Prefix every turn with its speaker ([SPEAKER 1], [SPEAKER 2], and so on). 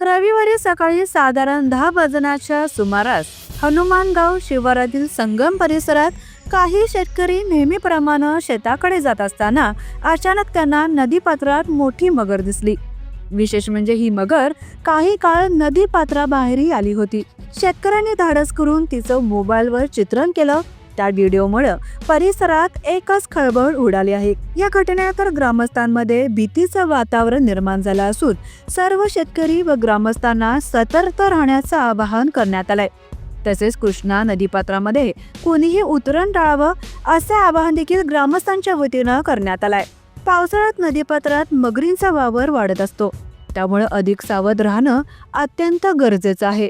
[SPEAKER 1] रविवारी सकाळी साधारण दहा वाजण्याच्या सुमारास हनुमानगाव शिवारातील संगम परिसरात काही शेतकरी नेहमीप्रमाणे शेताकडे जात असताना अचानक त्यांना नदीपात्रात मोठी मगर दिसली. विशेष म्हणजे ही मगर काही काळ नदी पात्राबाहेरही आली होती. शेतकऱ्यांनी धाडस करून तिचं मोबाईलवर चित्रण केलं त्या व्हिडिओमुळे परिसरात एकच खळबळ उडाली आहे. या घटनेनंतर ग्रामस्थांमध्ये भीतीचं वातावरण निर्माण झालं असून सर्व शेतकरी व ग्रामस्थांना सतर्क राहण्याचं आवाहन करण्यात आलंय. तसेच कृष्णा नदीपात्रामध्ये कोणीही उतरण टाळावं असे आवाहन देखील ग्रामस्थांच्या वतीनं करण्यात आलंय. पावसाळ्यात नदीपात्रात मगरींचा वावर वाढत असतो. त्यामुळे अधिक सावध राहणं अत्यंत गरजेचं आहे.